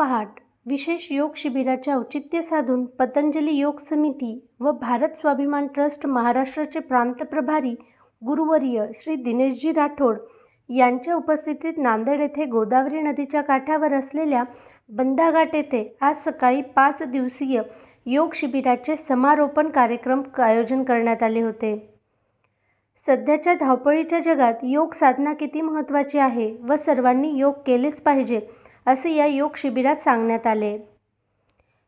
पहाट विशेष योग शिबिराचे औचित्य साधून पतंजली योग समिती व भारत स्वाभिमान ट्रस्ट महाराष्ट्राचे प्रांत प्रभारी गुरुवर्य श्री दिनेशजी राठोड यांच्या उपस्थितीत नांदेड येथे गोदावरी नदीच्या काठावर असलेल्या बंदाघाट येथे आज सकाळी पाच दिवसीय योग शिबिराचे समारोपण कार्यक्रम आयोजन करण्यात आले होते. सध्याच्या धावपळीच्या जगात योग साधना किती महत्त्वाची आहे व सर्वांनी योग केलेच पाहिजे असे या योग शिबिरात सांगण्यात आले.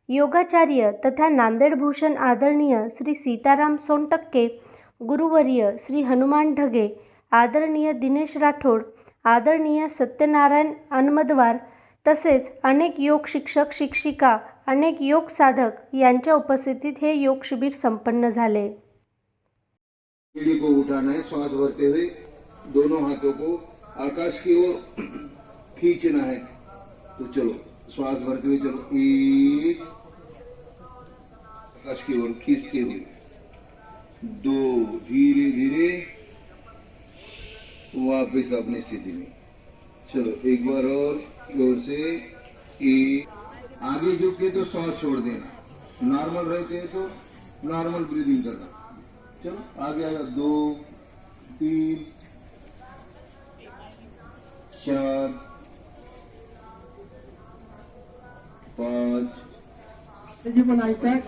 योगाचार्य तथा नांदेड भूषण आदरणीय श्री सीताराम सोनटक्के गुरुवर्य श्री हनुमान ढगे आदरणीय दिनेश राठोड आदरणीय सत्यनारायण अनमदवार तसेच अनेक योग शिक्षक शिक्षिका अनेक योग साधक यांच्या उपस्थितीत हे योग शिबिर संपन्न झाले. को उठाना है श्वास भरते हुए दोनों हाथों को आकाश की ओर खींचना है. तो चलो, श्वास भरते हुए चलो। एक की ओर खींचते हुए। दो धीरे धीरे वापस अपनी स्थिति में। चलो, एक बार और ज़ोर से। एक, आगे झुक तो श्वास छोड़ देना। नॉर्मल रहते हैं तो नॉर्मल ब्रीदिंग करना। चलो, आगे आगे दो, तीन, चार पाच जी पण ऐकतात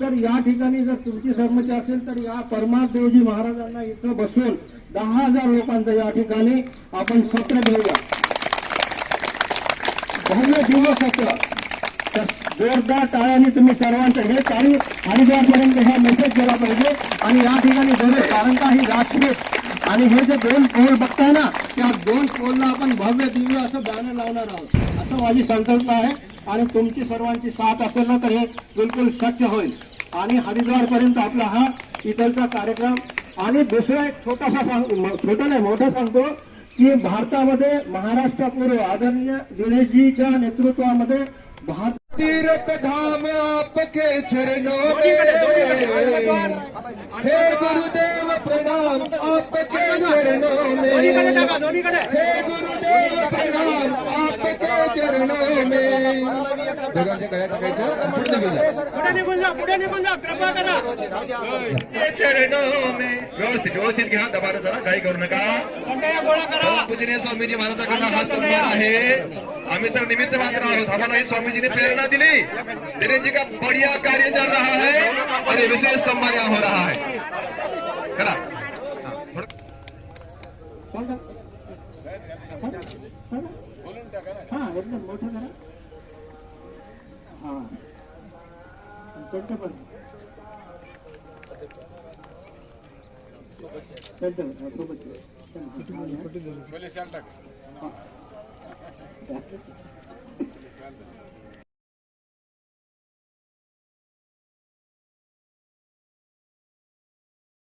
तर या ठिकाणी जर तुमची सहमती असेल तर या परमादेवजी महाराजांना इथं बसून दहा हजार लोकांचं या ठिकाणी आपण सत्र घेऊया. भव्य दिव्य सत्र. तर जोरदार टाळ्याने तुम्ही सर्वांचं हे टाळी हरिद्वारपर्यंत हा मेसेज केला पाहिजे आणि या ठिकाणी जरूर कारण का ही राजपूत आणि हे जे दोन पोल बघताय ना त्या दोन पोलला आपण भव्य दिव्य असं बॅनर लावणार आहोत. असं माझी संकल्प आहे. आणि तुमची सर्वांची साथ असेल ना तर हे बिलकुल शक्य होईल. आणि हरिद्वार पर्यंत आपला हा इतरचा कार्यक्रम. आणि दुसरा एक छोटासा सांग छोटा नाही मोठा सांगतो की भारतामध्ये महाराष्ट्रापूर्व आदरणीय दिनेशजीच्या नेतृत्वामध्ये भारत तीर्थ धाम आपके चरणों में। हे गुरुदेव प्रणाम आपके चरणों में। हे गुरुदेव प्रणाम आपके चरणों में। दगडाच्या गळ्यात टाकायचं पुढे निघून जा. ये चरणों में। व्यवस्थित व्यवस्थित घ्या. दबारा जरा काही करू नका. पूजनीय स्वामीजी महाराजांकडून हा सन्मान आहे. आम्ही तर निमित्त मात्र आहोत. आम्हाला ही स्वामीजीने प्रेरणा दिली. दिनेश जी का बढ़िया कार्य चल रहा है और ये विशेष सम्मान यहाँ हो रहा है. करा. हा, हा एकदम मोठं करा. हा. त्यांचं पण ಕೊಟ್ಟಿದ್ದೇನೆ